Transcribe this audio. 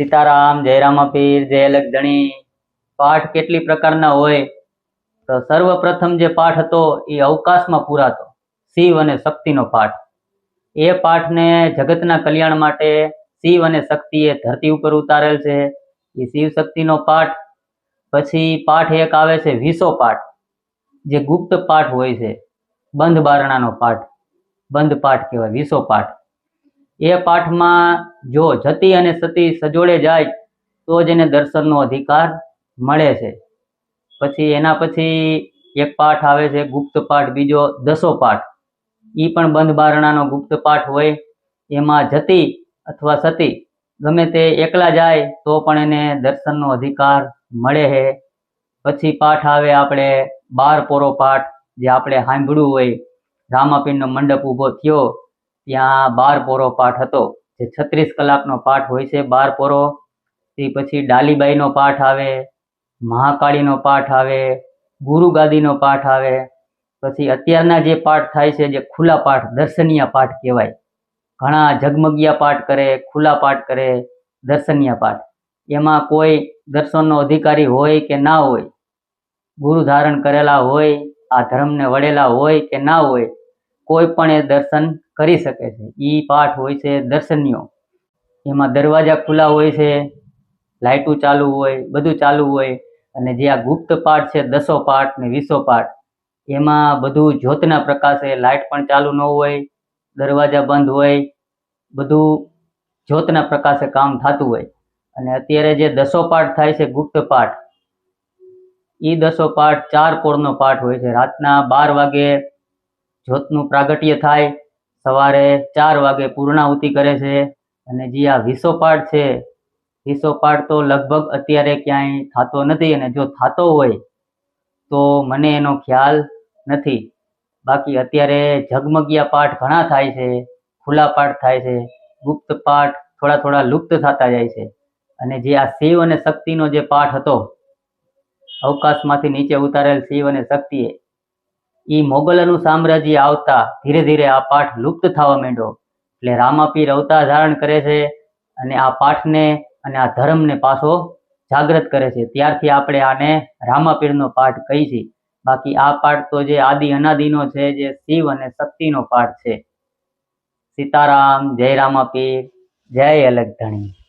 સીતારામ જયરામ પીર જય લક્ષધણી પાઠ કેટલી પ્રકારના હોય? તો સર્વપ્રથમ જે પાઠ હતો એ અવકાશમાં પૂરાતો, શિવ અને શક્તિનો પાઠ. એ પાઠને જગતના કલ્યાણ માટે શિવ અને શક્તિએ ધરતી ઉપર ઉતારેલ છે. એ શિવ શક્તિનો પાઠ, પછી પાઠ એક આવે છે વિસો પાઠ, જે ગુપ્ત પાઠ હોય છે. બંધ બારણાનો પાઠ, બંધ પાઠ કહેવાય, વિસો પાઠ. એ પાઠમાં જો જતી અને સતી સજોડે જાય, તો જ એને દર્શનનો અધિકાર મળે છે. પછી એના પછી એક પાઠ આવે છે, ગુપ્ત પાઠ, બીજો દસો પાઠ. એ પણ બંધ બારણાનો ગુપ્ત પાઠ હોય, એમાં જતી અથવા સતી ગમે તે એકલા જાય, તો પણ એને દર્શનનો અધિકાર મળે છે. પછી પાઠ આવે આપણે બાર પોરો પાઠ, જે આપણે સાંભળ્યું હોય રામાપીરનો મંડપ ઊભો થયો ત્યાં બાર પોરો પાઠ હતો. જે છત્રીસ કલાકનો પાઠ હોય છે બાર પોરો. તે પછી ડાલીબાઈનો પાઠ આવે, મહાકાળીનો પાઠ આવે ગુરુ ગાદીનો પાઠ આવે. પછી અત્યારના જે પાઠ થાય છે, જે ખુલ્લા પાઠ, દર્શનીય પાઠ કહેવાય. ઘણા ઝગમગિયા પાઠ કરે, ખુલ્લા પાઠ કરે, દર્શનીય પાઠ. એમાં કોઈ દર્શનનો અધિકારી હોય કે ના હોય, ગુરુ ધારણ કરેલા હોય, આ ધર્મને વળેલા હોય કે ના હોય, કોઈ પણ એ દર્શન કરી શકે છે. એ પાઠ હોય છે દર્શનીયો એમાં દરવાજા ખુલ્લા હોય છે, લાઇટું ચાલુ હોય, બધું ચાલુ હોય અને જે આ ગુપ્ત પાઠ છે, દસો પાઠ ને વીસો પાઠ, એમાં બધું જ્યોતના પ્રકાશે, લાઇટ પણ ચાલુ ન હોય, દરવાજા બંધ હોય, બધું જ્યોતના પ્રકાશે કામ થતું હોય. અને અત્યારે જે દસો પાઠ થાય છે ગુપ્ત પાઠ એ દસો પાઠ ચાર કોળનો પાઠ હોય છે. રાતના બાર વાગે જ્યોતનું પ્રાગટ્ય થાય સવારે ચાર વાગે પૂર્ણાહુતિ કરે છે અને જે આ વિસો છે, વિસો તો લગભગ અત્યારે ક્યાંય થતો નથી અને જો થતો હોય તો મને એનો ખ્યાલ નથી. બાકી અત્યારે ઝગમગિયા પાઠ ઘણા થાય છે, ખુલ્લા પાઠ થાય છે, ગુપ્ત પાઠ થોડા થોડા લુપ્ત થતા જાય છે અને જે આ શિવ અને શક્તિનો જે પાઠ હતો, અવકાશમાંથી નીચે ઉતારેલ શિવ અને શક્તિએ એ મોગલોનું સામ્રાજ્ય આવતા ધીરે ધીરે આ પાઠ લુપ્ત થવા માંડ્યો. એટલે રામાપીર અવતાર ધારણ કરે છે અને આ પાઠને અને આ ધર્મને પાછો જાગૃત કરે છે. ત્યારથી આપણે આને રામાપીરનો પાઠ કહી છીએ બાકી આ પાઠ તો જે આદિ અનાદિનો છે, જે શિવ અને શક્તિનો પાઠ છે. સીતારામ, જય રામાપીર, જય અલગ ધણી